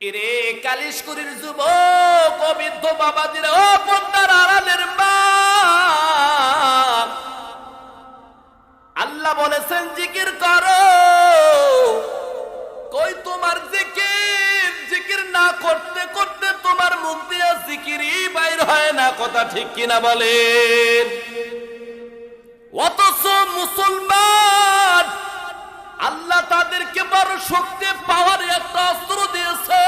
এরে কালিশকুরির যুবক ও বৃদ্ধ বাবাজির ও আড়ালের আল্লাহ বলেছেন, জিকির করো। কই তোমার জিকির? জিকির না করতে করতে তোমার মুখ দিয়ে জিকিরই বাইর হয় না, কথা ঠিক কিনা বলেন? অথচ মুসলমান আল্লাহ তাদেরকে বড় শক্তি পাওয়ার একটা অস্ত্র দিয়েছে।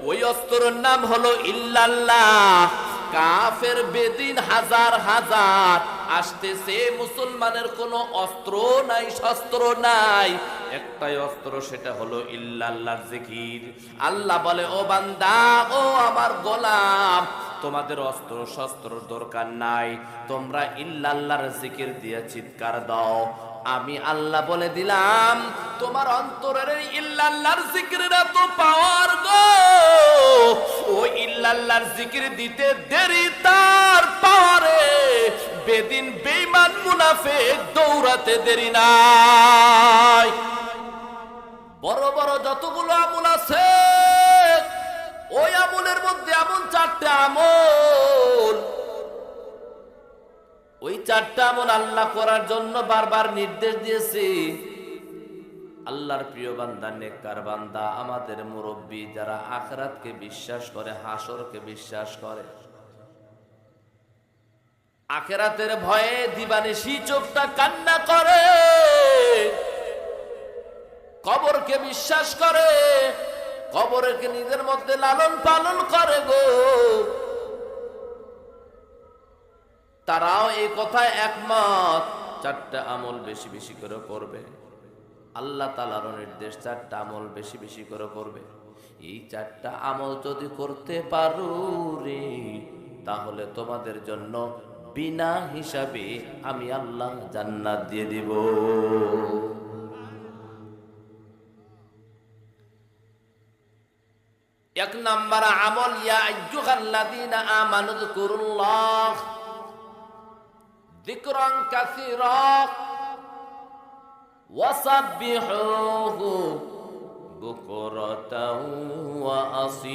ওই অস্ত্রের নাম হলো ইল্লাল্লাহ। কাফের বেদিন হাজার হাজার। আসতেছে, মুসলমানের কোনো অস্ত্র নাই, শস্ত্র নাই। একটাই অস্ত্র, সেটা হলো ইল্লাল্লাহর জিকির। আল্লাহ বলে, ও বান্দা, ও আমার গোলাম, তোমাদের অস্ত্র শস্ত্র দরকার নাই। তোমরা ইল্লাল্লাহর জিকির দিয়ে চিৎকার দাও। আমি আল্লাহ বলে দিলাম, তোমার অন্তরের ইল্লাল্লাহর জিকিরের এত পাওয়ার গো। ও ইল্লাল্লাহর জিকির দিতে দেরি, তার পাওয়ারে বেদিন বেঈমান মুনাফিক দৌড়াতে দেরি নাই। বড় বড় যতগুলো আমল আছে, ওই আমলের মধ্যে এমন চারটে আমল ওই চারটা আমল আল্লাহ করার জন্য বারবার নির্দেশ দিয়েছে। আল্লাহর প্রিয় বান্দা, নেককার বান্দা, আমাদের মুরব্বী যারা আখরাতকে বিশ্বাস করে, হাসরকে বিশ্বাস করে। আখেরাতের ভয়ে দিবানিশি চোখটা কান্না করে। কবরকে বিশ্বাস করে, কবরকে নিজের মধ্যে লালন পালন করে গো। তারাও এই কথায় একমত। চারটা আমল বেশি বেশি করে করবে। আল্লাহ তালারও নির্দেশ, চারটা আমল বেশি বেশি করে করবে। এই চারটা আমল যদি করতে পারো রে, তাহলে তোমাদের জন্য বিনা হিসাবে আমি আল্লাহ জান্নাত দিয়ে দিব। এক নাম্বার আমল, ইয়া আইয়ুহাল্লাযীনা আমানু যকুরুল্লাহ। যিকরান কাসীরা ওয়াসাব্বিহুহু বুকরাতাও ওয়া আসীলা।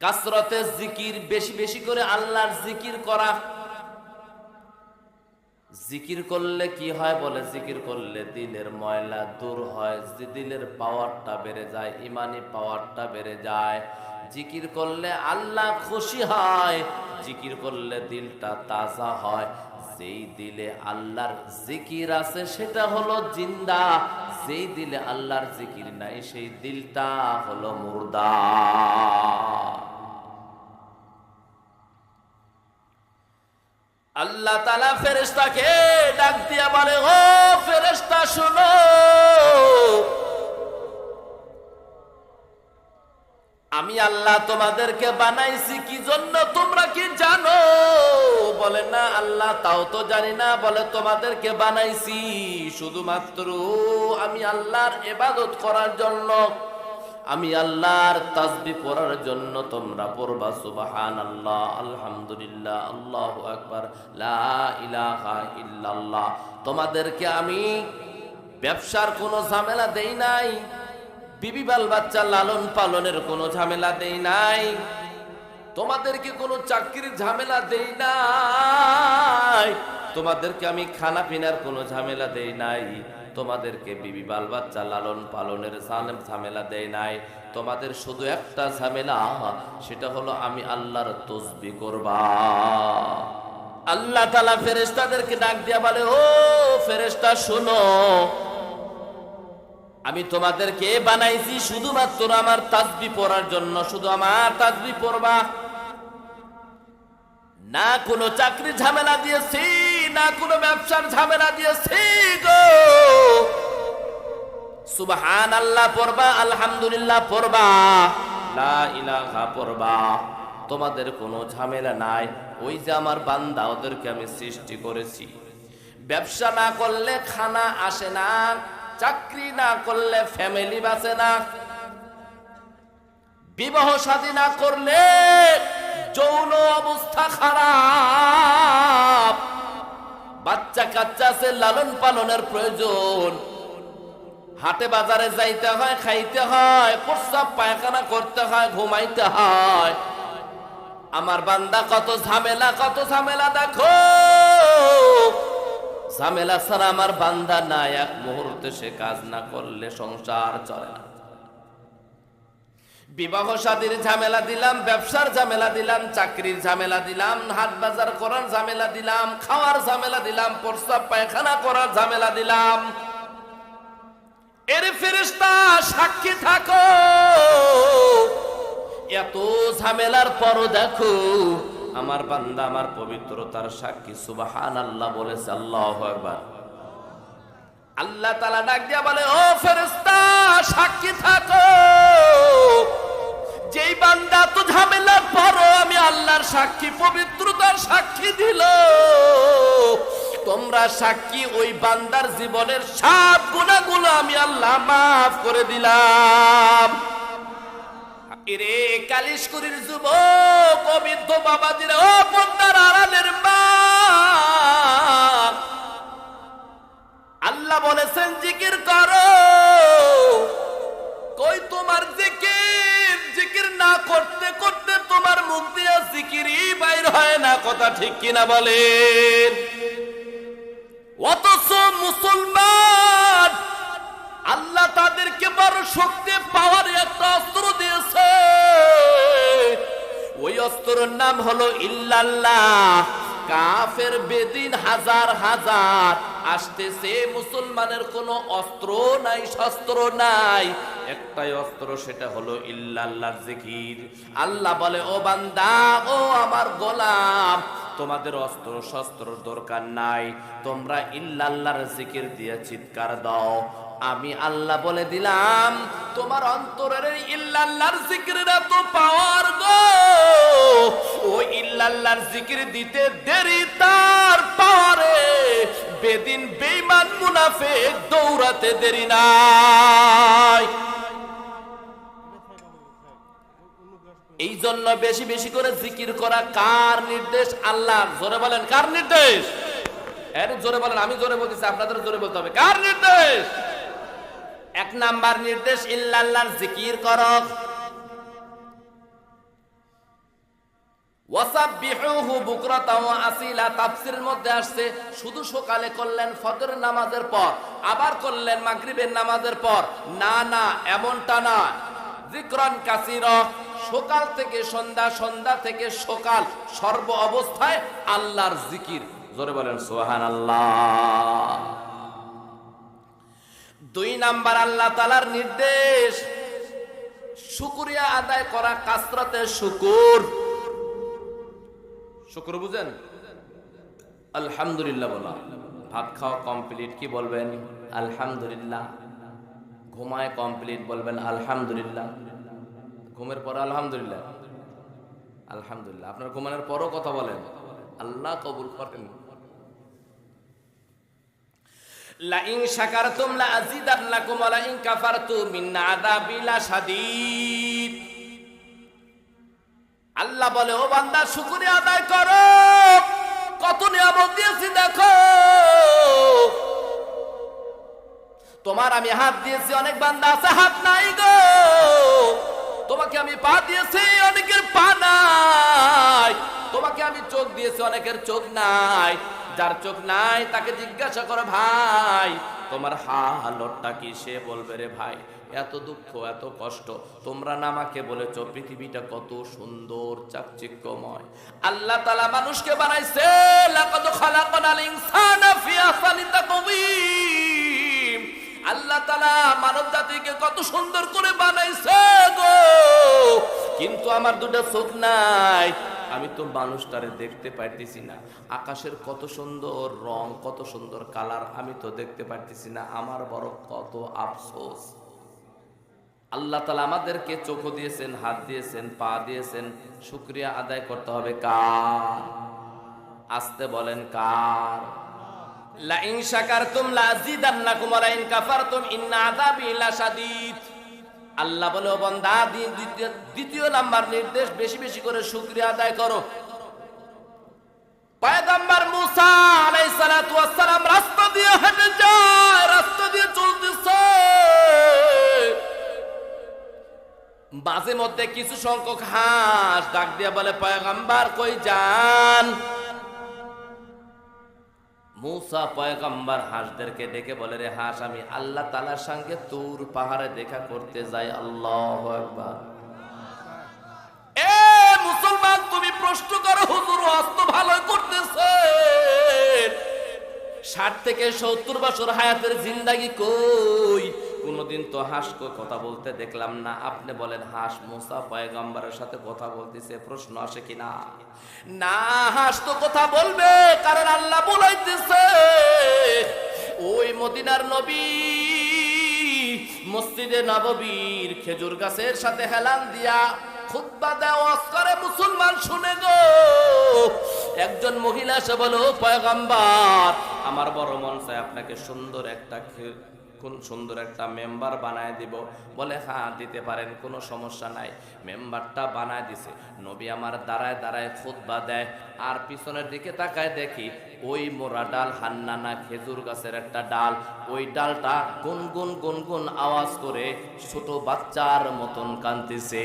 কাসরতে জিকির বেশি বেশি করে আল্লাহর জিকির করা জিকির করলে কি হয় বলে? জিকির করলে দিলের ময়লা দূর হয় দিলের পাওয়ারটা বেড়ে যায়, ইমানি পাওয়ারটা বেড়ে যায়। জিকির করলে আল্লাহ খুশি হয়, জিকির করলে দিলটা তাজা হয়। যেই দিলে আল্লাহর জিকির আছে, সেটা হলো জিন্দা। যেই দিলে আল্লাহর জিকির নাই, সেই দিলটা হলো মুর্দা। আল্লাহ তালা ফেরেস্তাকে ডাক দিয়া বলে, ও ফেরেস্তা শুনো। আমি আল্লাহ তোমাদেরকে বানাইছি কি জন্য তোমরা কি জানো? বলে, না, আল্লাহ, তাও তো জানি না। বলে, তোমাদেরকে বানাইছি, শুধুমাত্র আমি আল্লাহর এবাদত করার জন্য। আমি আল্লাহর তাসবি পড়ার জন্য তোমরা পড়বা সুবাহান আল্লাহ আলহামদুলিল্লাহ, আল্লাহ আকবার ইল্লাল্লাহ। তোমাদেরকে আমি ব্যবসার কোনো ঝামেলা দেই নাই, বিবি বাল বাচ্চা লালন পালনের কোনো ঝামেলা দেই নাই, তোমাদেরকে কোনো চাকরির ঝামেলা দেই নাই, তোমাদেরকে আমি খানা পিনার কোনো ঝামেলা দেই নাই। তোমাদেরকে বিবি বাল বাচ্চা লালন পালনের ঝামেলা দেয় নাই। তোমাদের শুধু একটা ঝামেলা, সেটা হলো আমি আল্লাহর তসবি করবা। আল্লাহ তালা ফেরেস্তাদেরকে ডাক দিয়া বলে, ও ফেরেস্তা শোনো, আমি তোমাদেরকে বানাইছি শুধুমাত্র আমার তাজবি পড়ার জন্য, শুধু আমার তাজবি পড়বা। না কোনো চাকরি ঝামেলা দিয়েছি না, কোনো ব্যবসার ঝামেলা দিয়েছি গো। সুবহান আল্লাহ পড়বা, আলহামদুলিল্লাহ পড়বা। লা ইলাহা পড়বা। তোমাদের কোনো ঝামেলা নাই। ওই যে আমার বান্দা, ওদেরকে আমি সৃষ্টি করেছি। ব্যবসা না করলে খানা আসে না, চাকরি না করলে ফ্যামিলি বাঁচে না। বিবাহ শাদী না করলে যৌন অবস্থা খারাপ। বাচ্চা কাচ্চা আছে, লালন পালনের প্রয়োজন। হাটে বাজারে যাইতে হয়, খাইতে হয়, প্রস্রাব, পায়খানা করতে হয়, ঘুমাইতে হয়। আমার বান্দা কত ঝামেলা কত ঝামেলা দেখো। ঝামেলা ছাড়া আমার বান্দা নাই, এক মুহূর্তে সে কাজ না করলে সংসার চলে না। বিবাহ শাদীর ঝামেলা দিলাম, ব্যবসার ঝামেলা দিলাম, চাকরির ঝামেলা দিলাম, হাট বাজার করার ঝামেলা দিলাম, খাওয়ার ঝামেলা দিলাম, প্রস্রাব, পায়খানা করার ঝামেলা দিলাম। এর ফেরেশতা, সাক্ষী থাকো। এত ঝামেলার পরও দেখো, আমার বান্দা আমার পবিত্রতার সাক্ষী সুবাহান আল্লাহ বলেছে, আল্লাহ একবার আল্লাহ তালা ডাক দিয়া বলে, ও ফেরেশতা, সাক্ষী থাকো। যেই বান্দা তো ঝামেলার পরও আমি আল্লাহর সাক্ষী, পবিত্রতার সাক্ষী দিল। তোমরা সাক্ষী ওই বান্দার জীবনের সব গুণাগুলো আমি আল্লাহ মাফ করে দিলাম। কালিশকুরির যুবক, অবিদ্ধ বাবাজির, ও পদ্মার আড়ালের মা। আল্লাহ বলেছেন, জিকির করো। কই তোমার জিকির? জিকির না করতে করতে তোমার মুখ দিয়ে জিকিরই বাইর হয় না, কথা ঠিক কিনা বলেন? অথচ মুসলমান আল্লাহ তাদেরকে বড় শক্তি পাওয়ার একটা অস্ত্র দিয়েছে। ওই অস্ত্রের নাম হলো ইল্লাল্লাহ। কাফের বেদিন হাজার হাজার। আসতেছে মুসলমানের কোনো অস্ত্র নাই, শস্ত্র নাই। একটাই অস্ত্র সেটা হলো ইল্লাল্লাহর জিকির। আল্লাহ বলে, ও বান্দা, ও আমার গোলাম, তোমাদের অস্ত্র শস্ত্র দরকার নাই, তোমরা ইল্লাল্লাহর জিকির দিয়ে চিৎকার দাও। আমি আল্লাহ বলে দিলাম, তোমার অন্তরের ইল্লাল্লাহর জিকিরের এত পাওয়ার গো। ও ইল্লাল্লাহর জিকির দিতে দেরি, তার পাওয়ারে বেদিন, বেঈমান মুনাফে দৌড়াতে দেরি নাই। এই জন্য বেশি বেশি করে জিকির করা কার নির্দেশ? আল্লাহ, জোরে বলেন, কার নির্দেশ? এর জোরে বলেন, আমি জোরে বলতেছি, আপনাদের জোরে বলতে হবে। কার নির্দেশ? এক নাম্বার নির্দেশ ইল্লাল্লাহর জিকির মধ্যে আসছে, শুধু সকালে করলেন নামাজের পর, আবার করলেন মাগরিবের নামাজের পর। না না, এমনটা না। যিকরান কাসীরা। সকাল থেকে সন্ধ্যা সন্ধ্যা থেকে সকাল, সর্ব অবস্থায় আল্লাহর জিকির। জোরে বলেন, সুবহানাল্লাহ। দুই নাম্বার আল্লাহ তালার নির্দেশ, শুকুরিয়া আদায় করা কাসরাতে শুকুর। শুকুর বুঝেন? আলহামদুলিল্লাহ বলা। ভাত খাওয়া কমপ্লিট, কি বলবেন? আলহামদুলিল্লাহ। ঘুমায় কমপ্লিট, বলবেন আলহামদুলিল্লাহ। ঘুমের পর আলহামদুলিল্লাহ। আলহামদুলিল্লাহ। আপনার ঘুমানোর পরও কথা বলেন। আল্লাহ কবুল করেন। লাইন শাকারতুম লা আযীদান্নাকুম ওয়া লাইন কাফারতুম মিন আযাবি লাশাদীদ। আল্লাহ বলে, ও বান্দা, শুকরিয়া আদায় করো। কত নিয়ামত দিয়েছি, দেখো। তোমার আমি হাত দিয়েছি, অনেক বান্দা আছে, হাত নাই গো। তোমাকে আমি পা দিয়েছি, অনেকের পা নাই। তোমাকে আমি চোখ দিয়েছি, অনেকের চোখ নাই। যার চোখ নাই, তাকে জিজ্ঞাসা করো, ভাই, তোমার হালতটা কি? সে বলবে, রে ভাই, এত দুঃখ, এত কষ্ট। তোমরা না আমাকে বলেছ, পৃথিবীটা কত সুন্দর, চাকচিক্যময়। আল্লাহ তালা মানুষকে বানাইছে, লাকাদ খালাকানাল ইনসানা। মানব জাতিকে কত সুন্দর করে বানাইছে গো। কিন্তু আমার চোখ নাই। আমি তো মানুষটারে দেখতে পাইতেছি না। আকাশের কত সুন্দর রং, কত সুন্দর কালার আমি তো দেখতে পাইতেছি না। আমার বড় কত আফসোস। আল্লাহ তালা আমাদেরকে চোখ দিয়েছেন, হাত দিয়েছেন, পা দিয়েছেন। শুক্রিয়া আদায় করতে হবে কার? আসতে বলেন কার? লাইন শাকারতুম লাজিদান্নাকুম ওয়া লাইন কাফারতুম, ইন্না আযাবি লাশাদীদ। আল্লাহ বলে বন্দা দ্বিতীয় নাম্বার নির্দেশ, বেশি বেশি করে শুকরিয়া আদায় করো। পয়গম্বর মুসা আলাইহিস সালাতু ওয়াস রাস্তা দিয়ে হেঁটে যায়, রাস্তা দিয়ে চলতেছে। মাঝে মধ্যে কিছু সংখ্যক হাঁস ডাক দিয়ে বলে, পয়গম্বর কই যান? মুসা পয়গম্বর হাঁসদেরকে ডেকে বলে, রে হাঁস, আমি আল্লাহ তালার সঙ্গে তুর পাহাড়ে দেখা করতে যাই, আল্লাহ একবার এ মুসলমান, তুমি প্রশ্ন করো, হুজুর অস্ত ভালো করতেছে। ষাট থেকে সত্তর বছর হায়াতের জিন্দাগি কই? কোনদিন তো হাঁস কো- কথা বলতে দেখলাম না। আপনি বলেন, হাঁস মুসা পয়গম্বরের সাথে কথা বলতেছে, প্রশ্ন আসে কিনা না? হাঁস তো কথা বলবে, কারণ আল্লাহ বলাইতেছে, ওই মদিনার নবী মসজিদে নববীর খেজুর গাছের সাথে হেলান দিয়া খুদ্া দেওয়াজ করে। মুসলমান শুনে গো, একজন মহিলা সে বলো পয়গাম্বার, আমার বড় মন চায় আপনাকে সুন্দর একটা কোন সুন্দর একটা মেম্বার বানায় দিব। বলে হ্যাঁ দিতে পারেন, কোনো সমস্যা নাই। মেম্বারটা বানায় দিছে। নবী আমার দাঁড়ায় দাঁড়ায় খুতবা দেয়। আর পিছনের দিকে তাকায় দেখি, ওই মোরা ডাল হান্নানা খেজুর গাছের একটা ডাল। ওই ডালটা গুনগুন গুনগুন আওয়াজ করে ছোট বাচ্চার মতন কান্দিছে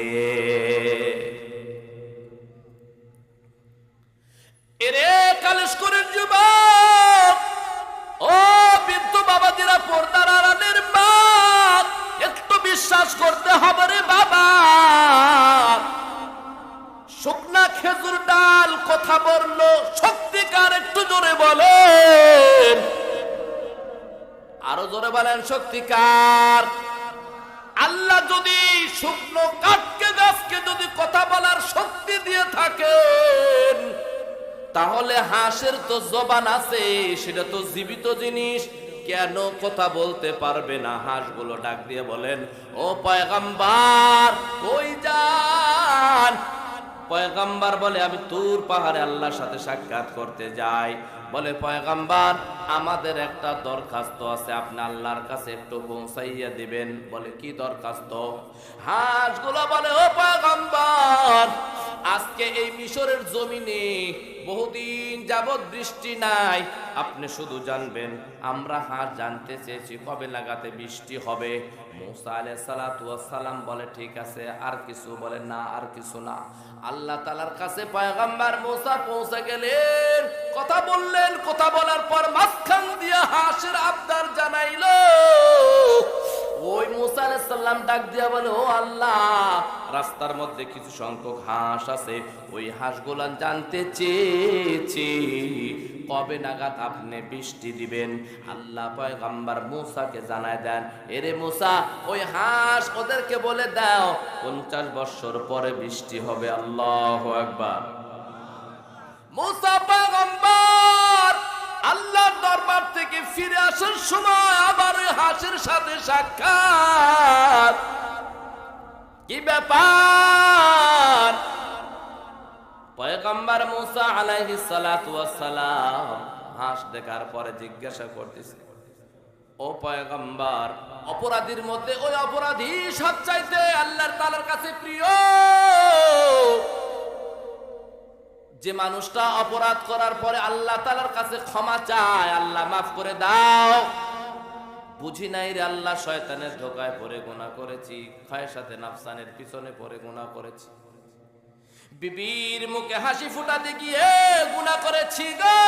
সত্যিকার। আল্লাহ যদি শুকনো কাঠকে, গাছকে যদি কথা বলার শক্তি দিয়ে থাকেন, তাহলে হাঁসের তো জবান আছে, সেটা তো জীবিত জিনিস। কেন কথা বলতে পারবে না? হাঁসগুলো ডাক দিয়ে বলেন, ও পয়গাম্বার, কই যান পয়গাম্বার বলে, আমি তুর পাহাড়ে আল্লাহর সাথে সাক্ষাৎ করতে যাই। বলে, পয়গাম্বার, আমাদের একটা দরখাস্ত আছে, আপনি আল্লাহর কাছে একটু পৌঁছাইয়া দিবেন। বলে, কি দরখাস্ত? হাঁসগুলো বলে, ও পয়গাম্বার, আজকে এই মিশরের জমিনে বহুদিন যাবৎ বৃষ্টি নাই। আপনি শুধু জানবেন, আমরা হাঁস জানতে চেয়েছি কবে লাগাতে বৃষ্টি হবে। মুসা সালাম বলে, ঠিক আছে, আর কিছু বলে না, আর কিছু না। আল্লাহ তালার কাছে পয়গাম্বার মুসা পৌঁছে গেলেন। কথা বললেন, কথা বলার পর মাঝখান দিয়ে হাঁসের আবদার জানাইলো। সালাম ডাক দিয়া বলে, ও আল্লাহ, রাস্তার মধ্যে কিছু সংখ্যক হাঁস আছে, ওই হাঁসগুলা জানতে চেয়েছি। কবে নাগাদ আপনি বৃষ্টি দিবেন? আল্লাহ পয়গাম্বার মুসাকে জানায় দেন, এরে মুসা, ওই হাঁস ওদেরকে বলে দাও, পঞ্চাশ বছর পরে বৃষ্টি হবে, আল্লাহ একবার মুসা পয়গম্বর আল্লাহর থেকে ফিরে আসার সময় আবার হাঁসের সাথে সাক্ষাৎ। কি ব্যাপার? পয়গম্বর মুসা আলাইহিস সালাতু সালাম হাঁস দেখার পরে জিজ্ঞাসা করতেছে, ও পয়গম্বর, অপরাধীর মধ্যে ওই অপরাধী সবচাইতে আল্লাহর তাআলার কাছে প্রিয়? যে মানুষটা অপরাধ করার পরে আল্লাহ তালার কাছে ক্ষমা চায়, আল্লাহ মাফ করে দাও। বুঝি নাই রে আল্লাহ, শয়তানের ধোকায় পরে গুণা করেছি ক্ষয়ের সাথে নাফসানের পিছনে পরে গুণা করেছি। বিবির মুখে হাসি ফুটাতে গিয়ে গুণা করেছি গো।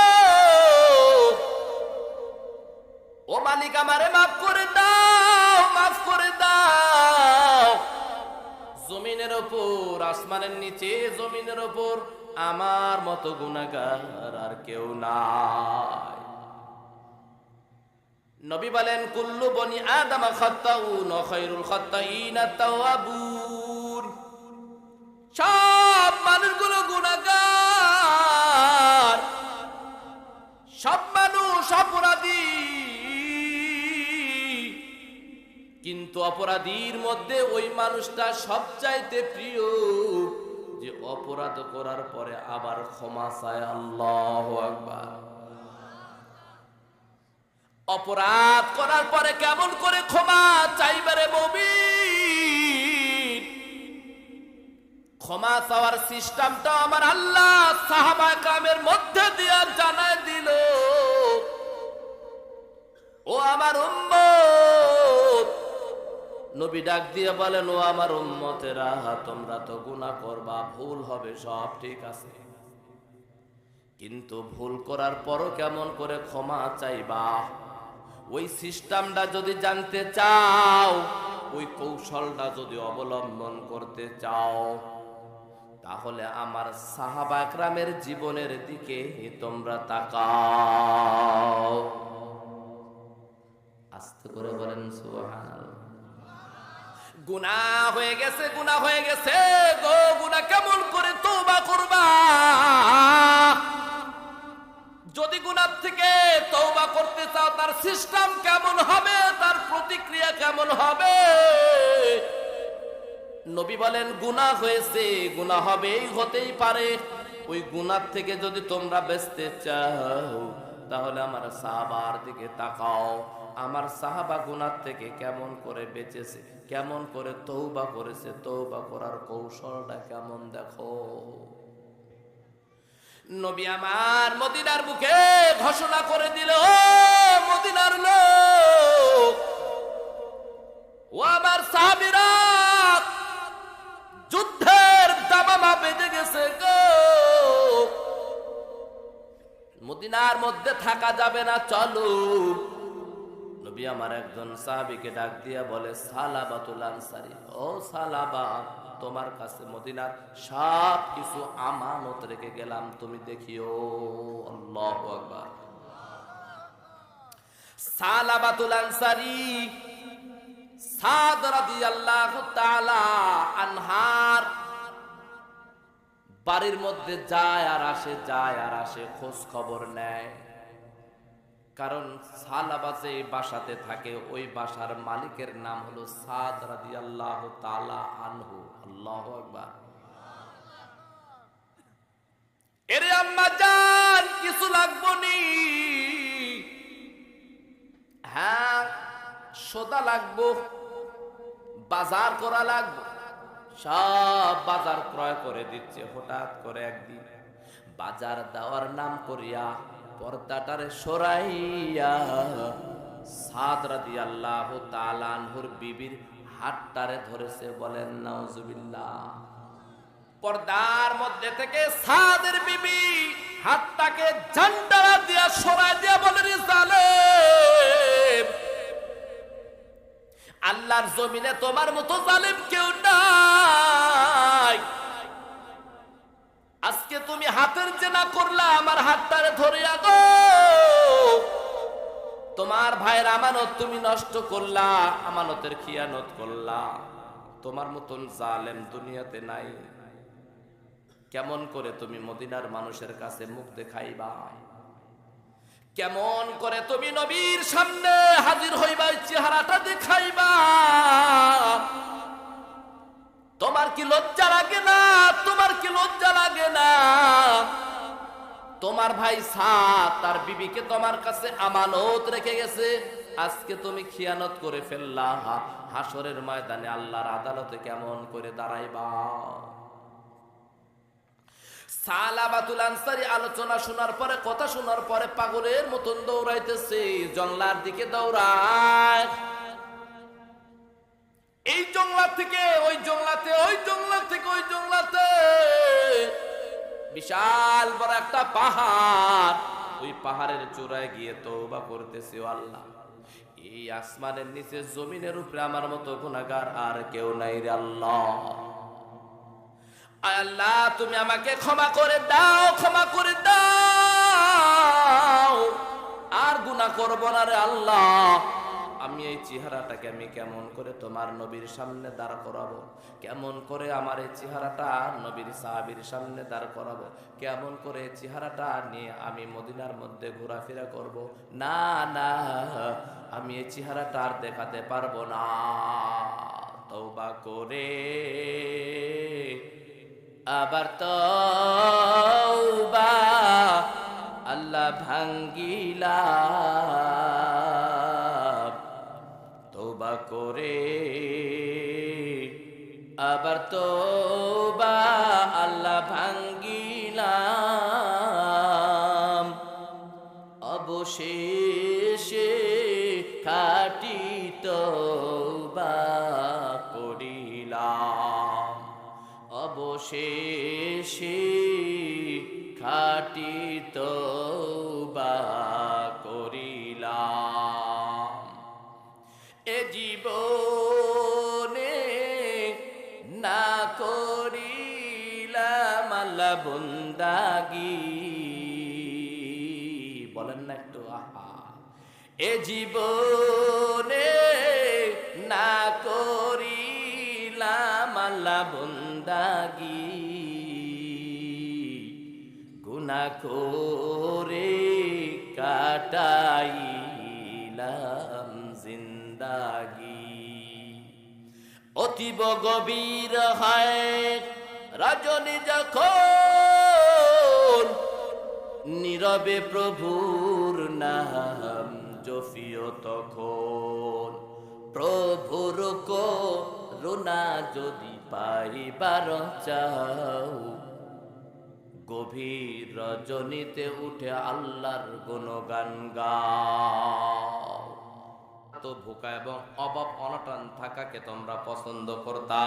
ও মালিক আমারে মাফ করে দাও, মাফ করে দাও। জমিনের ওপর, আসমানের নিচে, জমিনের ওপর আমার মতো গুণাগার আর কেউ নাই। নবী বলেন, কুল্লু বনি আদম খাত্তাউন খায়রুল খাত্তাইনা তাওয়াবুন সব মানুষগুলো গুণাগার। সব মানুষ অপরাধী। কিন্তু অপরাধীর মধ্যে ওই মানুষটা সবচাইতে প্রিয়। যে অপরাধ করার পরে আবার ক্ষমা চায় আল্লাহ আকবার। অপরাধ করার পরে কেমন করে ক্ষমা চাইবারে ববি ক্ষমা চাওয়ার সিস্টেমটা আমার আল্লাহ সাহাবা কামের মধ্যে নবী ডাক দিয়ে বলেন, ও আমার উম্মতেরা, তোমরা তো গুনাহ করবা, ভুল হবে, সব ঠিক আছে। কিন্তু ভুল করার পরও কেমন করে ক্ষমা চাইবা? ওই সিস্টেমটা যদি জানতে চাও, ওই কৌশলটা যদি অবলম্বন করতে চাও, তাহলে আমার সাহাবা একরামের জীবনের দিকে তোমরা তাকাও। আস্তে করে বলেন, সুবহানাল্লাহ। গুনাহ হয়ে গেছে, গুনাহ হয়ে গেছে। গো গুনাহ, কেমন করে তওবা করবা? যদি গুনার থেকে তওবা করতে চাও, তার সিস্টেম কেমন হবে? তার প্রতিক্রিয়া কেমন হবে? নবী বলেন, গুনাহ হয়েছে, গুনাহ হবেই, হতেই পারে। ওই গুনাহ থেকে যদি তোমরা বেঁচতে চাও, তাহলে আমার সাহাবার দিকে তাকাও। আমার সাহাবা গুনাহ থেকে কেমন করে বেঁচেছে? কেমন করে তৌবা করেছে তৌবা করার কৌশলটা কেমন দেখো? নবী আমার মদিনার বুকে ঘোষণা করে দিল মদিনার লোক, ও আমার সাহাবীরা, যুদ্ধের দামামা বেজে গেছে গো। মদিনার মধ্যে থাকা যাবে না, চলো। নবী আমার একজন সাহাবীকে ডাক দিয়া বলে, সালাবাতুল আনসারি, ও সালাবা, তোমার কাছে মদিনার সব কিছু আমানত রেখে গেলাম, তুমি দেখিও, আল্লাহু আকবার। সালাবাতুল আনসারি, সাদ রাদিয়াল্লাহু তাআলা আনহার, বাড়ির মধ্যে যায় আর আসে, যায় আর আসে, খোঁজ খবর নেয়। কারণ সালাবা যে বাসাতে থাকে, ওই বাসার মালিকের নাম হলো সাদ রাদিয়াল্লাহু তাআলা আনহু। আল্লাহু আকবার। এরে আম্মা জান, কিছু লাগবো নি? হ্যাঁ সোদা লাগবো, বাজার করা লাগবো। সব বাজার ক্রয় করে দিচ্ছে, হঠাৎ করে একদিন। বাজার দেওয়ার নাম করিয়া পর্দাটারে সরাইয়া সাদ রাদি আল্লাহ তালানহুর বিবির হাতটারে ধরেছে বলেন, নাউজুবিল্লাহ। পর্দার মধ্যে থেকে সাদের বিবি হাতটাকে ঝান্ডারা দিয়া সরাই দিয়া বলে রে আল্লাহর জমিনে তোমার মতো জালেম কেউ নাই। আজকে তুমি হাতের চেনা করলা, আমার হাতটারে ধরে গো তোমার ভাইয়ের আমানত তুমি নষ্ট করলা, আমানতের খিয়ানত করলা। তোমার মতন জালেম দুনিয়াতে নাই। কেমন করে তুমি মদিনার মানুষের কাছে মুখ দেখাইবা? কেমন করে তুমি নবীর সামনে হাজির হইবা চেহারাটা দেখাইবা? তোমার কি লজ্জা লাগে না? তোমার কি লজ্জা লাগে না? তোমার ভাই সাত তার বিবিকে তোমার কাছে আমানত রেখে গেছে। আজকে তুমি খিয়ানত করে ফেললা। হাসরের ময়দানে আল্লাহর আদালতে কেমন করে দাঁড়াইবা? আলোচনা শোনার পরে, কথা শোনার পরে পাগলের মতন দৌড়াইতেছে। জংলার দিকে দৌড়ায়। এই জংলা থেকে, ওই জংলাতে, ওই জংলা থেকে, ওই জংলাতে। বিশাল বড় একটা পাহাড়। ওই পাহাড়ের চূড়ায় গিয়ে তওবা করতেছে আল্লাহ। এই আসমানের নিচে, জমিনের উপরে আমার মতো গুনাহগার আর কেউ নাই রে আল্লাহ। আল্লাহ, তুমি আমাকে ক্ষমা করে দাও, ক্ষমা করে দাও। আর গুণা করব না রে আল্লাহ। আমি এই চেহারাটাকে আমি কেমন করে তোমার নবীর সামনে দাঁড় করাবো? কেমন করে আমার এই চেহারাটা নবীর সাহাবীর সামনে দাঁড় করাবো? কেমন করে চেহারাটা নিয়ে আমি মদিনার মধ্যে ঘোরাফেরা করব? না না, আমি এই চেহারাটা আর দেখাতে পারব না। তওবা করে আবার তওবা, আল্লাহ ভাঙ্গিলা। করে। আবার তো বা আল্লাহ ভাঙ্গিলাম। অবশেষে খাটি বা করিলাম। অবশেষে জীবনে না করিলাম আল্লাহ বন্দাগি। গুনা করে কাটাইলাম জিন্দাগি। অতীব গভীর হয় রজনী যখন নীরবে প্রভুর নাম জফিও তখন। প্রভুর করুণা যদি পাইবার চাও, গভীর রজনীতে উঠে আল্লাহর গুণগান গাও। তো ভোকা এবং অভাব অনটন থাকাকে তোমরা পছন্দ করতা।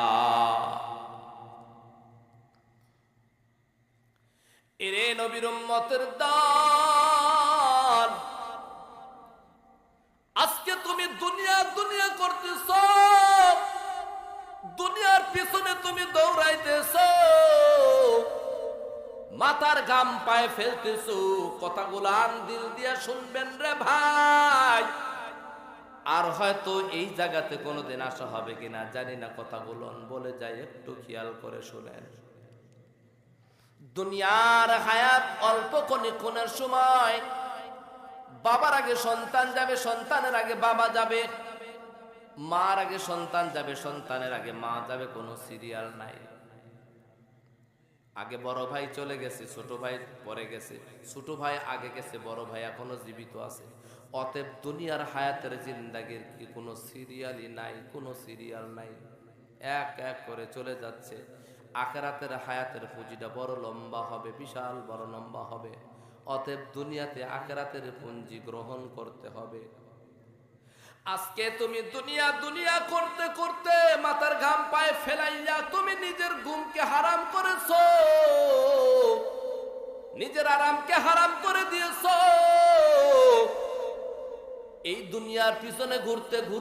এরে নবীর উম্মতের দান দুনিয়া দুনিয়া করতেছ। দুনিয়ার পিছনে তুমি দৌড়াইতেছ। মাথার গাম পায়ে ফেলতেছ। কথাগুলো দিল দিয়ে শুনবেন রে ভাই। আর হয়তো এই জায়গাতে কোনোদিন আসা হবে কিনা, জানি না, কথাগুলো বলে যাই, একটু খেয়াল করে শুনেন। দুনিয়ার হায়াত অল্প ক্ষণের সময় বাবার আগে সন্তান যাবে, সন্তানের আগে বাবা যাবে। মার আগে সন্তান যাবে, সন্তানের আগে মা যাবে, কোনো সিরিয়াল নাই। আগে বড় ভাই চলে গেছে, ছোট ভাই পরে গেছে। ছোট ভাই আগে গেছে, বড় ভাই এখনও জীবিত আছে। অতএব দুনিয়ার হায়াতের জিন্দাগির কি কোনো সিরিয়ালই নাই, কোনো সিরিয়াল নাই। এক এক করে চলে যাচ্ছে। আখেরাতের হায়াতের পুঁজিটা বড় লম্বা হবে, বিশাল বড় লম্বা হবে। অতএব দুনিয়াতে আখেরাতের পুঞ্জি গ্রহণ করতে হবে। আজকে তুমি দুনিয়া দুনিয়া করতে করতে মাথার ঘাম পায়ে ফেলাইয়া তুমি নিজের ঘুমকে হারাম করেছ। নিজের আরামকে হারাম করে দিয়েছ। এই দুনিয়ার পিছনে ঘুরতে ঘুরতে